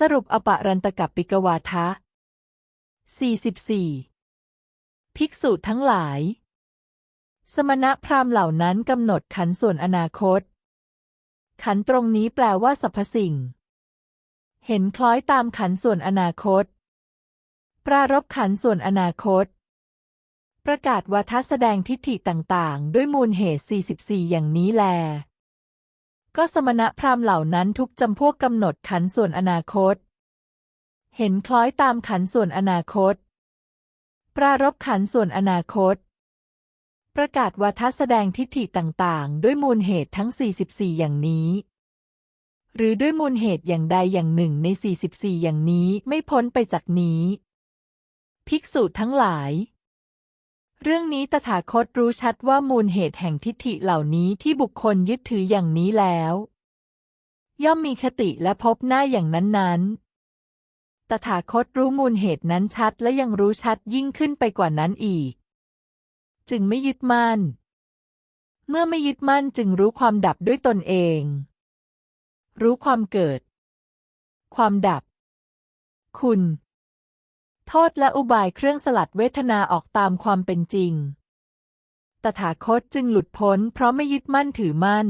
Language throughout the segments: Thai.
สรุปอปรันตกับปิกวาทะ 44 ภิกษุทั้งหลาย สมณพราหมณ์เหล่านั้นกำหนดขันส่วนอนาคต ขันตรงนี้แปลว่าสรรพสิ่ง เห็นคล้อยตามขันส่วนอนาคต ปรารบขันส่วนอนาคต ประกาศวาทะแสดงทิฏฐิต่าง ๆ ด้วยมูลเหตุ 44 อย่างนี้แล ก็สมณพราหมณ์เหล่านั้นทุกจำพวกกำหนดขันส่วนอนาคต เห็นคล้อยตามขันส่วนอนาคต ปรารบขันส่วนอนาคต ประกาศวาทแสดงทิฏฐิต่างๆ ด้วยมูลเหตุทั้ง 44 อย่างนี้ หรือด้วยมูลเหตุอย่างใดอย่างหนึ่งใน 44 อย่างนี้ไม่พ้นไปจากนี้ ภิกษุทั้งหลาย เรื่องนี้ตถาคตรู้ชัดว่ามูลเหตุแห่งทิฏฐิเหล่านี้ที่บุคคลยึดถืออย่างนี้แล้ว ย่อมมีคติและพบหน้าอย่างนั้นๆตถาคตรู้มูลเหตุนั้นชัดและยังรู้ชัดยิ่งขึ้นไปกว่านั้นอีก จึงไม่ยึดมั่น เมื่อไม่ยึดมั่นจึงรู้ความดับด้วยตนเอง รู้ความเกิด ความดับ คุณ ทษและอุบายเครื่องสลัดเวทนาออกตามความเป็นจริง ตถาคตจึงหลุดพ้นเพราะไม่ยึดมั่นถือมั่น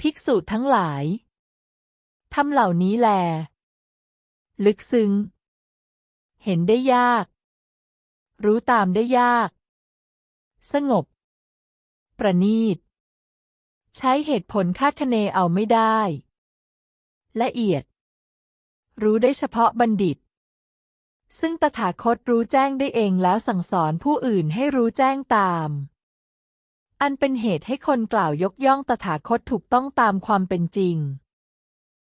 ภิกษุทั้งหลายทำเหล่านี้แล ลึกซึ้ง เห็นได้ยาก รู้ตามได้ยาก สงบ ประณีต ใช้เหตุผลคาดคะเนเอาไม่ได้ ละเอียด รู้ได้เฉพาะบัณฑิต ซึ่งตถาคตรู้แจ้งได้เองแล้วสั่งสอนผู้อื่นให้รู้แจ้งตาม อันเป็นเหตุให้คนกล่าวยกย่องตถาคตถูกต้องตามความเป็นจริง